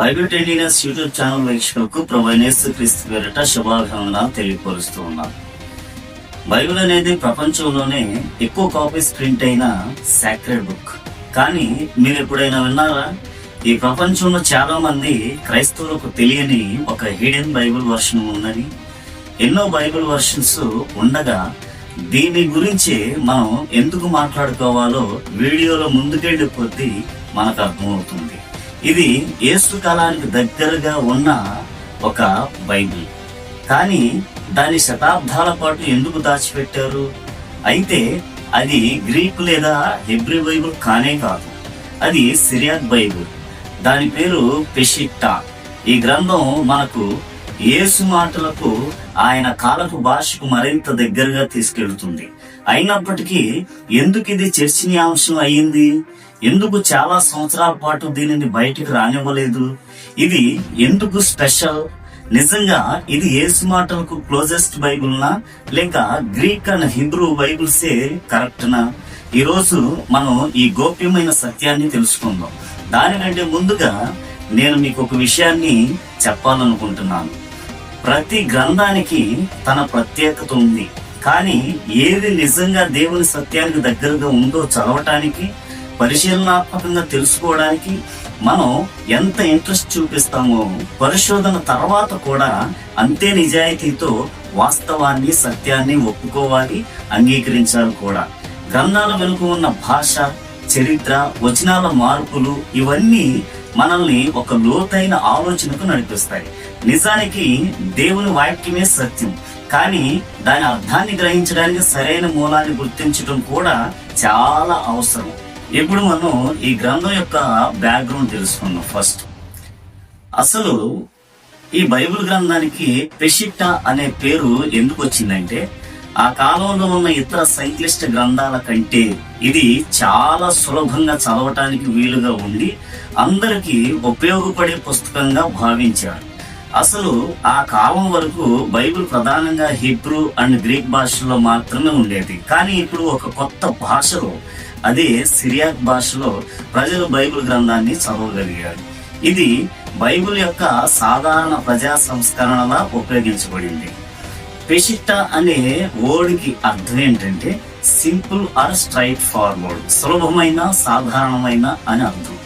Bible టెండినస్ YouTube channel వీక్షకులకు ప్రొవైనేస్ క్రీస్తు పేరిట శుభాభివందనాలు తెలియపరుస్తూ ఉన్నాను. బైబిల్ అనేది ప్రపంచంలోనే ఎక్కువ కాపీస్ ప్రింట్ అయిన సాక్రెడ్ బుక్ కానీ మీరు ఎప్పుడైనా విన్నారా? ఈ ప్రపంచంలో చాలా మంది క్రైస్తవులకు తెలియని ఒక హిడెన్ బైబిల్ వర్షన్ ఉన్నది. ఎన్నో బైబిల్ వర్షన్స్ ఉండగా దీని గురించి మనం ఎందుకు మాట్లాడుకోవాలో వీడియోలో ముందుకెళ్ళి కొద్దీ మనకు అర్థమవుతుంది. ఇది యేసు కాలానికి దగ్గరగా ఉన్న ఒక బైబిల్. కానీ దాని శతాబ్దాల పాటు ఎందుకు దాచిపెట్టారు? అయితే అది గ్రీక్ లేదా హెబ్రి బైబుల్ కానే కాదు. అది సిరియాక్ బైబిల్. దాని పేరు పెషిట్టా. ఈ గ్రంథం మనకు యేసు మాటలకు ఆయన కాలపు భాషకు మరింత దగ్గరగా తీసుకెళ్తుంది. అయినప్పటికీ ఎందుకు ఇది చర్చనీయాంశం అయ్యింది? ఎందుకు చాలా సంవత్సరాల పాటు దీనిని బయటికి రానివ్వలేదు? ఇది ఎందుకు స్పెషల్? నిజంగా ఇది ఏసు మాటలకు క్లోజెస్ట్ బైబుల్నా? లేక గ్రీక్ అండ్ హిబ్రూ బైబుల్సే కరెక్ట్నా? ఈరోజు మనం ఈ గోప్యమైన సత్యాన్ని తెలుసుకుందాం. దానికంటే ముందుగా నేను మీకు ఒక విషయాన్ని చెప్పాలనుకుంటున్నాను. ప్రతి గ్రంథానికి తన ప్రత్యేకత ఉంది. కానీ ఏది నిజంగా దేవుని సత్యానికి దగ్గరగా ఉందో చదవటానికి పరిశీలనాత్మకంగా తెలుసుకోవడానికి మనం ఎంత ఇంట్రెస్ట్ చూపిస్తామో పరిశోధన తర్వాత కూడా అంతే నిజాయితీతో వాస్తవాన్ని సత్యాన్ని ఒప్పుకోవాలి అంగీకరించాలి కూడా. గ్రంథాల వెనుక ఉన్న భాష చరిత్ర వచనాల మార్పులు ఇవన్నీ మనల్ని ఒక లోతైన ఆలోచనకు నడిపిస్తాయి. నిజానికి దేవుని వాక్యమే సత్యం. కానీ దాని అర్థాన్ని గ్రహించడానికి సరైన మూలాన్ని గుర్తించడం కూడా చాలా అవసరం. ఇప్పుడు మనం ఈ గ్రంథం యొక్క బ్యాక్గ్రౌండ్ తెలుసుకుందాం ఫస్ట్ అసలు ఈ బైబిల్ గ్రంథానికి పెషిట్టా అనే పేరు ఎందుకు వచ్చిందంటే ఆ కాలంలో ఉన్న ఇతర సంక్లిష్ట గ్రంథాల కంటే ఇది చాలా సులభంగా చదవటానికి వీలుగా ఉండి అందరికీ ఉపయోగపడే పుస్తకంగా భావించారు. అసలు ఆ కాలం వరకు బైబిల్ ప్రధానంగా హిబ్రూ అండ్ గ్రీక్ భాషల్లో మాత్రమే ఉండేది. కానీ ఇప్పుడు ఒక కొత్త భాషలో అదే సిరియాక్ భాషలో ప్రజలు బైబిల్ గ్రంథాన్ని చదవగలిగారు. ఇది బైబిల్ యొక్క సాధారణ ప్రజా సంస్కరణలా ఉపయోగించబడింది. పెషిట్ట అనే వర్డ్కి అర్థం ఏంటంటే సింపుల్ ఆర్ స్ట్రైట్ ఫార్వర్డ్ సులభమైన సాధారణమైన అని అర్థం.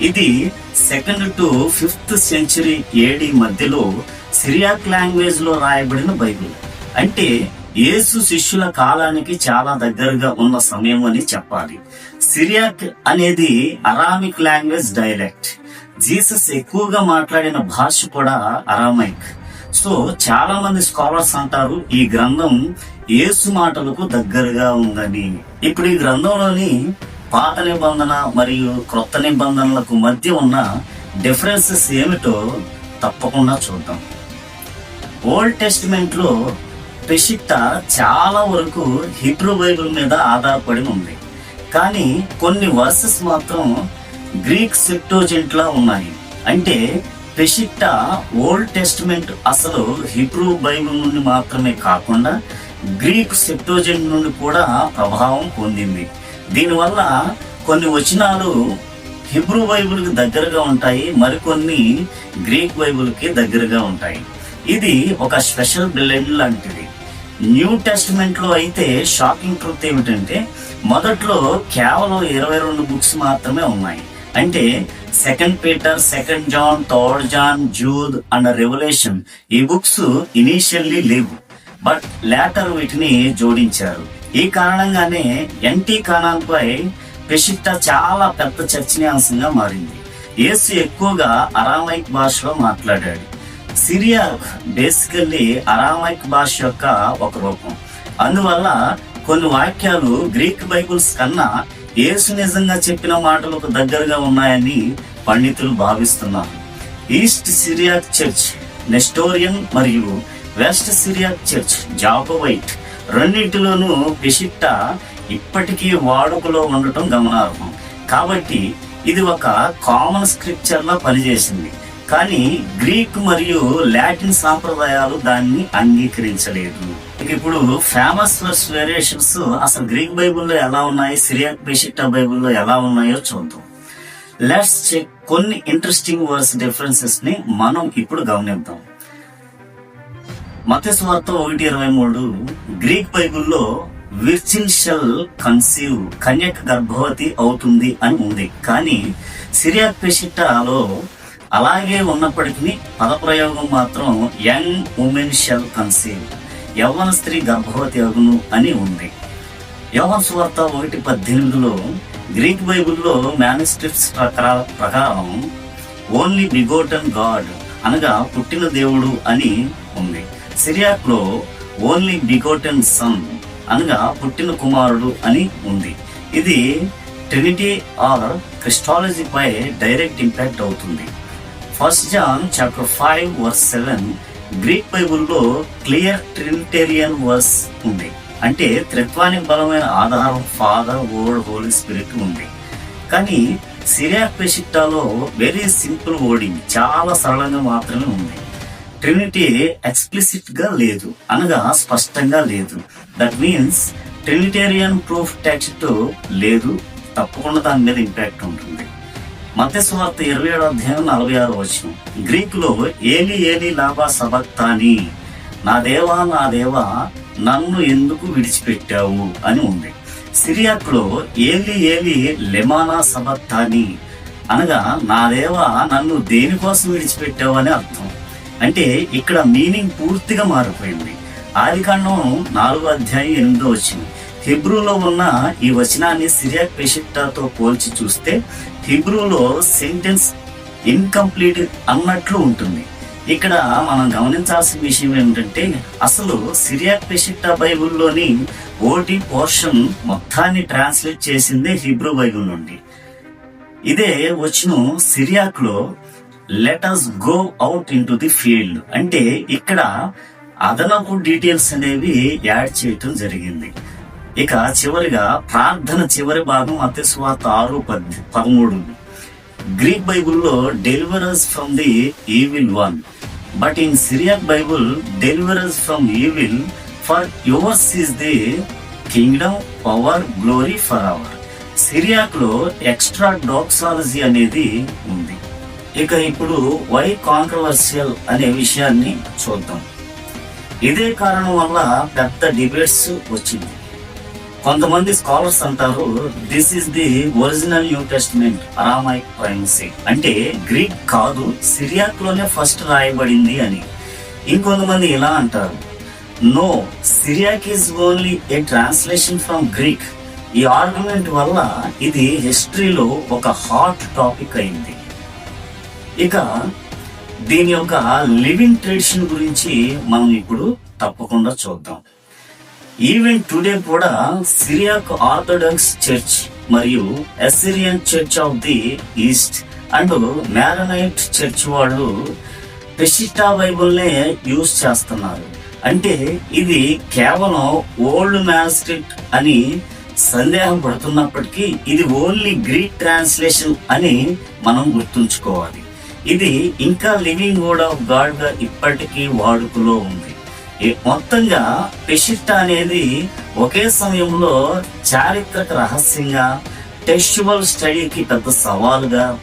ఇది second to fifth century AD మధ్యలో సిరియాక్ లాంగ్వేజ్లో రాయబడిన బైబిల్. అంటే యేసు శిష్యుల కాలానికి చాలా దగ్గరగా ఉన్న సమయం అని చెప్పాలి. సిరియాక్ అనేది అరామిక్ లాంగ్వేజ్ డైలెక్ట్. జీసస్ ఎక్కువగా మాట్లాడిన భాష కూడా అరామైక్. సో చాలా మంది స్కాలర్స్ అంటారు ఈ గ్రంథం యేసు మాటలకు దగ్గరగా ఉందని. ఇప్పుడు ఈ గ్రంథంలోని పాత నిబంధన మరియు క్రొత్త నిబంధనలకు మధ్య ఉన్న డిఫరెన్సెస్ ఏమిటో తప్పకుండా చూద్దాం. ఓల్డ్ టెస్టిమెంట్ లో చాలా వరకు హిబ్రూ బైబిల్ మీద ఆధారపడి ఉంది. కానీ కొన్ని వర్సెస్ మాత్రం గ్రీక్ సెప్టోజెంట్లా ఉన్నాయి. అంటే పెషిట్ట ఓల్డ్ టెస్టిమెంట్ అసలు హిబ్రూ బైబిల్ నుండి మాత్రమే కాకుండా గ్రీక్ సెప్టోజెంట్ నుండి కూడా ప్రభావం పొందింది. దీనివల్ల కొన్ని వచనాలు హిబ్రూ బైబిల్కి దగ్గరగా ఉంటాయి మరికొన్ని గ్రీక్ బైబిల్కి దగ్గరగా ఉంటాయి. ఇది ఒక స్పెషల్ బ్లెండ్ లాంటిది. న్యూ టెస్ట్మెంట్లో అయితే షాకింగ్ ట్రూత్ ఏమిటంటే మొదట్లో కేవలం ఇరవై రెండు బుక్స్ మాత్రమే ఉన్నాయి. అంటే second Peter second John third John Jude and revolution ఈ బుక్స్ ఇనీషియల్లీ లేవు. బట్ లేటర్ వీటిని జోడించారు. ఈ కారణంగానే ఎన్టీ కానాల్ పై చాలా పెద్ద చర్చనీయాంశంగా మారింది. యేసు ఎక్కువగా అరామైక్ భాషలో మాట్లాడాడు. సిరియాక్ బేసికల్లీ అరామైక్ భాష యొక్క ఒక రూపం. అందువల్ల కొన్ని వాక్యాలు గ్రీక్ బైబుల్స్ కన్నా యేసు నిజంగా చెప్పిన మాటలకు దగ్గరగా ఉన్నాయని పండితులు భావిస్తున్నారు. ఈస్ట్ సిరియాక్ చర్చ్ నెస్టోరియన్ మరియు వెస్ట్ సిరియాక్ చర్చ్ జాబోవైట్ రెండింటిలోనూ పిషిట్టా ఇప్పటికీ వాడుకలో ఉండటం గమనార్హం. కాబట్టి ఇది ఒక కామన్ స్క్రిప్చర్లా పనిచేసింది. కానీ గ్రీక్ మరియు లాటిన్ సాంప్రదాయాలు దాన్ని అంగీకరించలేదు. ఇప్పుడు ఫేమస్ వర్స్ వేరియేషన్స్ అసలు గ్రీక్ బైబిల్లో ఎలా ఉన్నాయి సిరియాక్ బెషిట్టా బైబిల్లో ఎలా ఉన్నాయో చూద్దాం. లెట్స్ చెక్ కొన్ని ఇంట్రెస్టింగ్ వర్డ్స్ డిఫరెన్సెస్ని మనం ఇప్పుడు గమనిద్దాం. మతస్వార్త ఒకటి ఇరవై మూడు. గ్రీక్ బైబిల్లో విర్చిన్ షెల్ కన్సీవ్ కన్యక గర్భవతి అవుతుంది అని ఉంది. కానీ సిరియా పెషిటాలో అలాగే ఉన్నప్పటికీ పదప్రయోగం మాత్రం యంగ్ ఉమెన్ షెల్ కన్సీవ్ యవ్వన స్త్రీ గర్భవతి అగును అని ఉంది. యోహన్ సువార్త ఒకటి పద్దెనిమిదిలో గ్రీక్ బైబిల్లో మేనిస్క్రిప్ట్స్ ప్రకారం ఓన్లీ బిగోటన్ గాడ్ అనగా పుట్టిన దేవుడు అని ఉంది. సిరియాక్లో ఓన్లీ బిగోటన్ సన్ అనగా పుట్టిన కుమారుడు అని ఉంది. ఇది ట్రినిటీ ఆర్ క్రిస్టాలజీపై డైరెక్ట్ ఇంపాక్ట్ అవుతుంది. First John chapter five verse seven Greek బైబుల్లో క్లియర్ ట్రినిటేరియన్ వర్స్ ఉంది. అంటే త్రిత్వానికి బలమైన ఆధారం ఫాదర్ వర్డ్ హోలీ స్పిరిట్ ఉంది. కానీ సిరియా పెసిక్టాలో వెరీ సింపుల్ వర్డింగ్ చాలా సరళంగా మాత్రమే ఉంది. ట్రినిటీ ఎక్స్ప్లిసిట్గా లేదు అనగా స్పష్టంగా లేదు. That means trinitarian proof text లేదు తప్పకుండా దాని మీద ఇంపాక్ట్ ఉంటుంది. మతస్వార్త ఇరవై ఏడు అధ్యాయం నలభై ఆరు వచ్చిన గ్రీక్లో ఏలి ఏలి లాభా సబక్తాని నా దేవా నా దేవా నన్ను ఎందుకు విడిచిపెట్టావు అని ఉంది. సిరియాక్లో ఏలి ఏలి లెమానా సబక్తాని అనగా నా దేవా నన్ను దేనికోసం విడిచిపెట్టావు అని అర్థం. అంటే ఇక్కడ మీనింగ్ పూర్తిగా మారిపోయింది. ఆదికాండం నాలుగో అధ్యాయం ఎనిమిదో వచ్చింది హిబ్రూలో ఉన్న ఈ వచనాన్ని సిరియాక్ పెషిట్టాతో పోల్చి చూస్తే హిబ్రూలో సెంటెన్స్ ఇన్కంప్లీట్ అన్నట్లు ఉంటుంది. ఇక్కడ మనం గమనించాల్సిన విషయం ఏమిటంటే అసలు సిరియాక్ పెషిట్టా బైబుల్లోని ఓటి పోర్షన్ మొత్తాన్ని ట్రాన్స్లేట్ చేసిందే హిబ్రూ బైబుల్ నుండి. ఇదే వచ్చిన సిరియాక్లో letters let us go out in the field అంటే ఇక్కడ అదనపు డీటెయిల్స్ అనేవి యాడ్ చేయటం జరిగింది. ఇక చివరిగా ప్రార్థన చివరి భాగం అతిస్వాత ఆరు పద్ పదమూడు గ్రీక్ బైబుల్లో delivers from the evil one but in Syriac Bible delivers from evil for yours is the kingdom power glory forever సిరియాక్లో extra doxology అనేది ఉంది. ఇక ఇప్పుడు వై కాంట్రవర్షియల్ అనే విషయాన్ని చూద్దాం. ఇదే కారణం వల్ల పెద్ద డిబేట్స్ వచ్చింది. కొంతమంది స్కాలర్స్ అంటారు this is the original new testament Aramaic primacy అంటే గ్రీక్ కాదు సిరియాక్లోనే ఫస్ట్ రాయబడింది అని. ఇంకొంతమంది ఇలా అంటారు no Syriac is only a translation from Greek ఈ ఆర్గ్యుమెంట్ వల్ల ఇది హిస్టరీలో ఒక హాట్ టాపిక్ అయింది. ఇక దీని యొక్క లివింగ్ ట్రెడిషన్ గురించి మనం ఇప్పుడు తప్పకుండా చూద్దాం. ఈవెన్ టుడే కూడా సిరియాక్ ఆర్థోడాక్స్ చర్చ్ మరియు Assyrian Church of the East and Maronite Church వాళ్ళు పెషిటా బైబుల్నే యూజ్ చేస్తున్నారు. అంటే ఇది కేవలం ఓల్డ్ మ్యాస్క్రిప్ట్ అని సందేహం పడుతున్నప్పటికీ ఇది ఓన్లీ గ్రీక్ ట్రాన్స్లేషన్ అని మనం గుర్తుంచుకోవాలి. ఇది ఇంకా లివింగ్ వర్డ్ ఆఫ్ గాడ్గా ఇప్పటికీ వాడుకలో ఉంది. ఈ- మొత్తంగా పిషిట్ అనేది ఒకే సమయంలో చారిత్రక రహస్యంగా టెక్స్చువల్ స్టడీకి పెద్ద సవాలుగా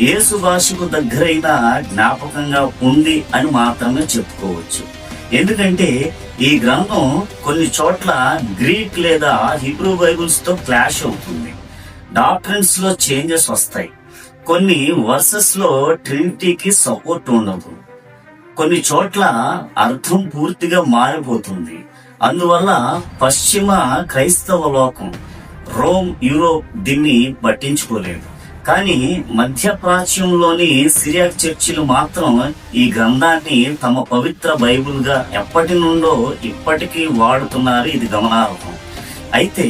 యేసు భాషకు దగ్గరైన జ్ఞాపకంగా ఉంది అని మాత్రమే చెప్పుకోవచ్చు. ఎందుకంటే ఈ గ్రంథం కొన్ని చోట్ల గ్రీక్ లేదా హిబ్రూ బైబుల్స్తో క్లాష్ అవుతుంది. డాక్టరెన్స్లో చేంజెస్ వస్తాయి. కొన్ని వర్సెస్లో ట్రినిటీకి సపోర్ట్ ఉండదు. కొన్ని చోట్ల అర్థం పూర్తిగా మారిపోతుంది. అందువల్ల పశ్చిమ క్రైస్తవ లోకం రోమ్ యూరోప్ దీన్ని పట్టించుకోలేదు. కానీ మధ్య ప్రాచ్యంలోని సిరియాక్ చర్చిలు మాత్రం ఈ గ్రంథాన్ని తమ పవిత్ర బైబుల్గా ఎప్పటి నుండో ఇప్పటికీ వాడుతున్నారు. ఇది గమనార్హం. అయితే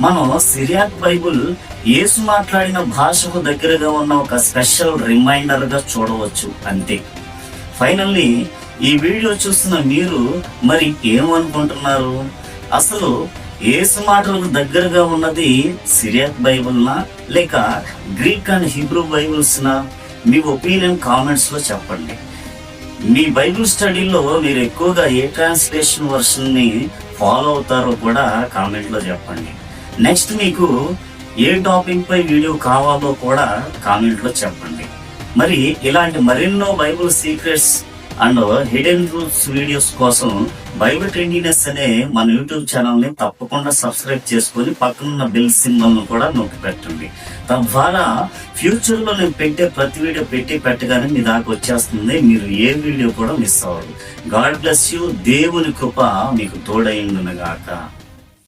మనం సిరియాక్ బైబుల్ యేసు మాట్లాడిన భాషకు దగ్గరగా ఉన్న ఒక స్పెషల్ రిమైండర్గా చూడవచ్చు అంతే. ఫైనల్లీ ఈ వీడియో చూస్తున్న మీరు మరి ఏమనుకుంటున్నారు? అసలు ఏసు మాటలకు దగ్గరగా ఉన్నది సిరియాక్ బైబుల్నా? లేక గ్రీక్ అండ్ హిబ్రూ బైబుల్స్నా? మీ ఒపీనియన్ కామెంట్స్లో చెప్పండి. మీ బైబిల్ స్టడీలో మీరు ఎక్కువగా ఏ ట్రాన్స్లేషన్ వర్షన్ని ఫాలో అవుతారో కూడా కామెంట్లో చెప్పండి. నెక్స్ట్ మీకు ఏ టాపిక్ పై వీడియో కావాలో కూడా కామెంట్లో చెప్పండి. మరి ఇలాంటి మరెన్నో Bible secrets and hidden rules videos కోసం బైబిల్ ట్రెండినెస్ అనే మన యూట్యూబ్ ఛానల్ని తప్పకుండా సబ్స్క్రైబ్ చేసుకొని పక్కనున్న బెల్ సింబల్ను కూడా నొక్కి పెట్టండి. తద్వారా ఫ్యూచర్లో నేను పెట్టే ప్రతి వీడియో పెట్టి పెట్టగానే మీ దాకా వచ్చేస్తుంది. మీరు ఏ వీడియో కూడా మిస్ అవ్వదు. God bless you. దేవుని కృప మీకు తోడైండును గాక